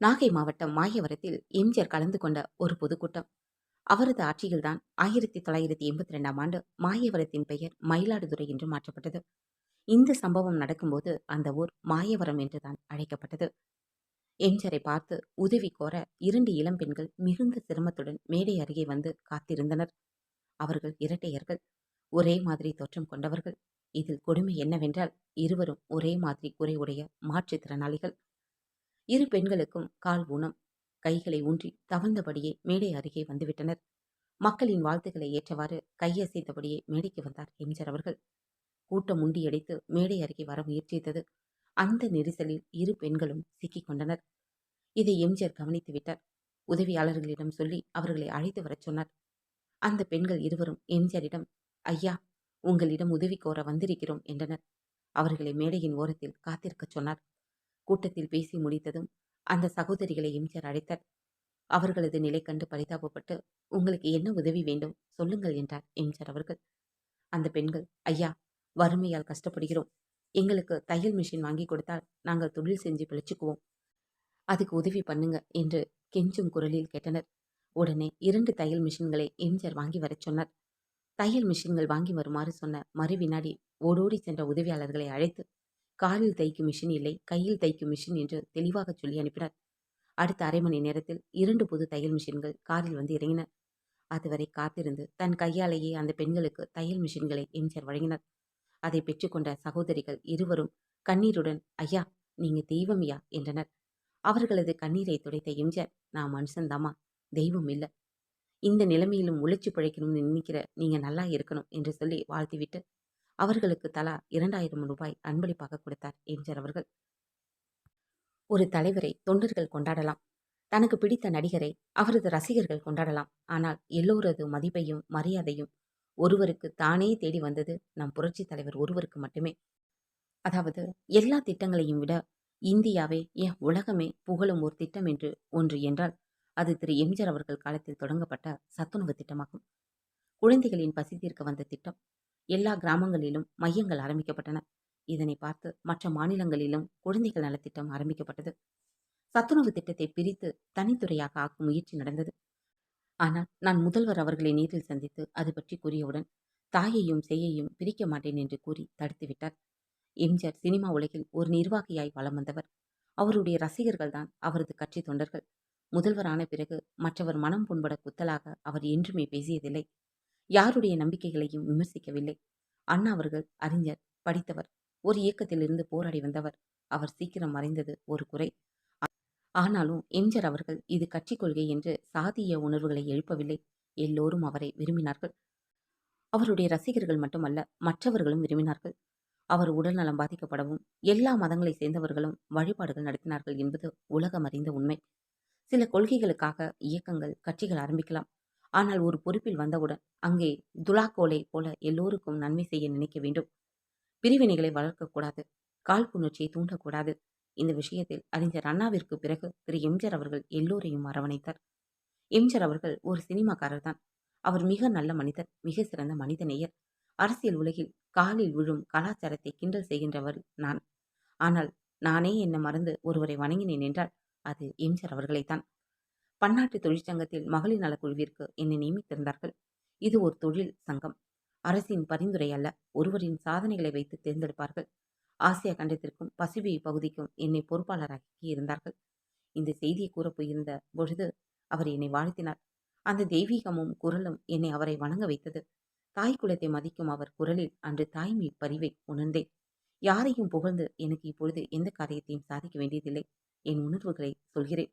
நாகை மாவட்டம் மாயவரத்தில் எம்ஜிஆர் கலந்து கொண்ட ஒரு பொதுக்கூட்டம். அவரது ஆட்சியில்தான் ஆயிரத்தி தொள்ளாயிரத்தி எண்பத்தி ரெண்டாம் ஆண்டு மாயவரத்தின் பெயர் மயிலாடுதுறை என்று மாற்றப்பட்டது. இந்த சம்பவம் நடக்கும்போது அந்த ஊர் மாயவரம் என்றுதான் அழைக்கப்பட்டது. எம்ஜிஆரை பார்த்து உதவி கோர இரண்டு இளம் பெண்கள் மிகுந்த சிரமத்துடன் மேடை அருகே வந்து காத்திருந்தனர். அவர்கள் இரட்டையர்கள் ஒரே மாதிரி தோற்றம் கொண்டவர்கள். இதில் கொடுமை என்னவென்றால் இருவரும் ஒரே மாதிரி குறைவுடைய உடைய மாற்றுத்திறனாளிகள். இரு பெண்களுக்கும் கால் ஊனம். கைகளை ஊன்றி தவழ்ந்தபடியே மேடை அருகே வந்துவிட்டனர். மக்களின் வாழ்த்துக்களை ஏற்றவாறு கையசைத்தபடியே மேடைக்கு வந்தார் எம்ஜர் அவர்கள். கூட்டம் முண்டியடித்து மேடை அருகே வர முயற்சித்தது. அந்த நெரிசலில் இரு பெண்களும் சிக்கிக் கொண்டனர். இதை எம்ஜிஆர் கவனித்து விட்டார். உதவியாளர்களிடம் சொல்லி அவர்களை அழைத்து வரச் சொன்னார். அந்த பெண்கள் இருவரும் எம்ஜிஆரிடம் ஐயா உங்களிடம் உதவி கோர வந்திருக்கிறோம் என்றனர். அவர்களை மேடையின் ஓரத்தில் காத்திருக்கச் சொன்னார். கூட்டத்தில் பேசி முடித்ததும் அந்த சகோதரிகளை எம்ஜிஆர் அழைத்தார். அவர்களது நிலை கண்டு பரிதாபப்பட்டு உங்களுக்கு என்ன உதவி வேண்டும்? சொல்லுங்கள் என்றார் எம்ஜிஆர் அவர்கள். அந்த பெண்கள் ஐயா வறுமையால் கஷ்டப்படுகிறோம். எங்களுக்கு தையல் மிஷின் வாங்கி கொடுத்தால் நாங்கள் தொழில் செஞ்சு பிழைச்சுக்குவோம். அதுக்கு உதவி பண்ணுங்க என்று கெஞ்சும் குரலில் கேட்டனர். உடனே இரண்டு தையல் மிஷின்களை எம்ஜிஆர் வாங்கி வரச் சொன்னார். தையல் மிஷின்கள் வாங்கி வருமாறு சொன்ன மறு வினாடி ஓடோடி சென்ற உதவியாளர்களை அழைத்து காலில் தைக்கும் மிஷின் இல்லை கையில் தைக்கும் மிஷின் என்று தெளிவாக சொல்லி அனுப்பினார். அடுத்த அரை மணி நேரத்தில் இரண்டு புது தையல் மிஷின்கள் காரில் வந்து இறங்கின. அதுவரை காத்திருந்து தன் கையாலேயே அந்த பெண்களுக்கு தையல் மிஷின்களை எம்ஜிஆர் வழங்கினார். அதை பெற்றுக்கொண்ட சகோதரிகள் இருவரும் கண்ணீருடன் ஐயா நீங்க தெய்வம்யா என்றனர். அவர்களது கண்ணீரை துடைத்த எம்ஜிஆர் நான் மனுஷன்தாமா தெய்வம் இல்லை. இந்த நிலைமையிலும் உழைச்சி பிழைக்கணும்னு நினைக்கிற நீங்க நல்லா இருக்கணும் என்று சொல்லி வாழ்த்திவிட்டு அவர்களுக்கு தலா இரண்டாயிரம் ரூபாய் அன்பளிப்பாக கொடுத்தார் எம்ஜிஆர் அவர்கள். ஒரு தலைவரை தொண்டர்கள் கொண்டாடலாம். தனக்கு பிடித்த நடிகரை அவரது ரசிகர்கள் கொண்டாடலாம். ஆனால் எல்லோரது மதிப்பையும் மரியாதையும் ஒருவருக்கு தானே தேடி வந்தது நம் புரட்சி தலைவர் ஒருவருக்கு மட்டுமே. அதாவது எல்லா திட்டங்களையும் விட இந்தியாவே ஏன் உலகமே புகழும் ஒரு திட்டம் என்று ஒன்று என்றால் அது திரு எம்ஜிஆர் அவர்கள் காலத்தில் தொடங்கப்பட்ட சத்துணவு திட்டமாகும். குழந்தைகளின் பசி தீர்க்க வந்த திட்டம். எல்லா கிராமங்களிலும் மையங்கள் ஆரம்பிக்கப்பட்டன. இதனை பார்த்து மற்ற மாநிலங்களிலும் குழந்தைகள் நலத்திட்டம் ஆரம்பிக்கப்பட்டது. சத்துணவு திட்டத்தை பிரித்து தனித்துறையாக ஆக்கும் முயற்சி நடந்தது. ஆனால் நான் முதல்வர் அவர்களை நேரில் சந்தித்து அது பற்றி கூறியவுடன் தாயையும் செய்யையும் பிரிக்க மாட்டேன் என்று கூறி தடுத்துவிட்டார் எம்ஜிஆர் சினிமா உலகில் ஒரு நிர்வாகியாய் வலம் வந்தவர். அவருடைய ரசிகர்கள் தான் அவரது கட்சி தொண்டர்கள். முதல்வரான பிறகு மற்றவர் மனம் புண்பட குத்தலாக அவர் என்றுமே பேசியதில்லை. யாருடைய நம்பிக்கைகளையும் விமர்சிக்கவில்லை. அண்ணா அவர்கள் அறிஞர் படித்தவர் ஒரு இயக்கத்திலிருந்து போராடி வந்தவர். அவர் சீக்கிரம் மறைந்தது ஒரு குறை. ஆனாலும் எம்ஜர் அவர்கள் இது கட்சி கொள்கை என்று சாதிய உணர்வுகளை எழுப்பவில்லை. எல்லோரும் அவரை விரும்பினார்கள். அவருடைய ரசிகர்கள் மட்டுமல்ல மற்றவர்களும் விரும்பினார்கள். அவர் உடல்நலம் பாதிக்கப்படவும் எல்லா மதங்களை சேர்ந்தவர்களும் வழிபாடுகள் நடத்தினார்கள் என்பது உலகம் அறிந்த உண்மை. சில கொள்கைகளுக்காக இயக்கங்கள் கட்சிகள் ஆரம்பிக்கலாம். ஆனால் ஒரு பொறுப்பில் வந்தவுடன் அங்கே துலாக்கோலை போல எல்லோருக்கும் நன்மை செய்ய நினைக்க வேண்டும். பிரிவினைகளை வளர்க்கக்கூடாது காழ்ப்புணர்ச்சியை தூண்டக்கூடாது. இந்த விஷயத்தில் அறிஞர் அண்ணாவிற்கு பிறகு திரு. எம்ஜர் அவர்கள் எல்லோரையும் அரவணைத்தார். எம்ஜர் அவர்கள் ஒரு சினிமாக்காரர் தான் அவர் மிக நல்ல மனிதர் மிக சிறந்த மனிதநேயர். அரசியல் உலகில் காலில் விழும் கலாச்சாரத்தை கிண்டல் செய்கின்றவர் நான். ஆனால் நானே என்ன மறந்து ஒருவரை வணங்கினேன் என்றால் அது எம்ஜர் அவர்களைத்தான். பன்னாட்டு தொழிற்சங்கத்தில் மகளிர் நலக்குழுவிற்கு என்னை நியமித்திருந்தார்கள். இது ஒரு தொழில் சங்கம். அரசின் பரிந்துரை அல்ல ஒருவரின் சாதனைகளை வைத்து தேர்ந்தெடுப்பார்கள். ஆசியா கண்டத்திற்கும் பசிபிக் பகுதிக்கும் என்னை பொறுப்பாளராக்கி இருந்தார்கள். இந்த செய்தியை கூறப் போயிருந்த பொழுது அவர் என்னை வாழ்த்தினார். அந்த தெய்வீகமும் குரலும் என்னை அவரை வணங்க வைத்தது. தாய் குலத்தை மதிக்கும் அவர் குரலில் அன்று தாய்மை பரிவை உணர்ந்தேன். யாரையும் புகழ்ந்து எனக்கு இப்பொழுது எந்த காரியத்தையும் சாதிக்க வேண்டியதில்லை. என் உணர்வுகளை சொல்கிறேன்.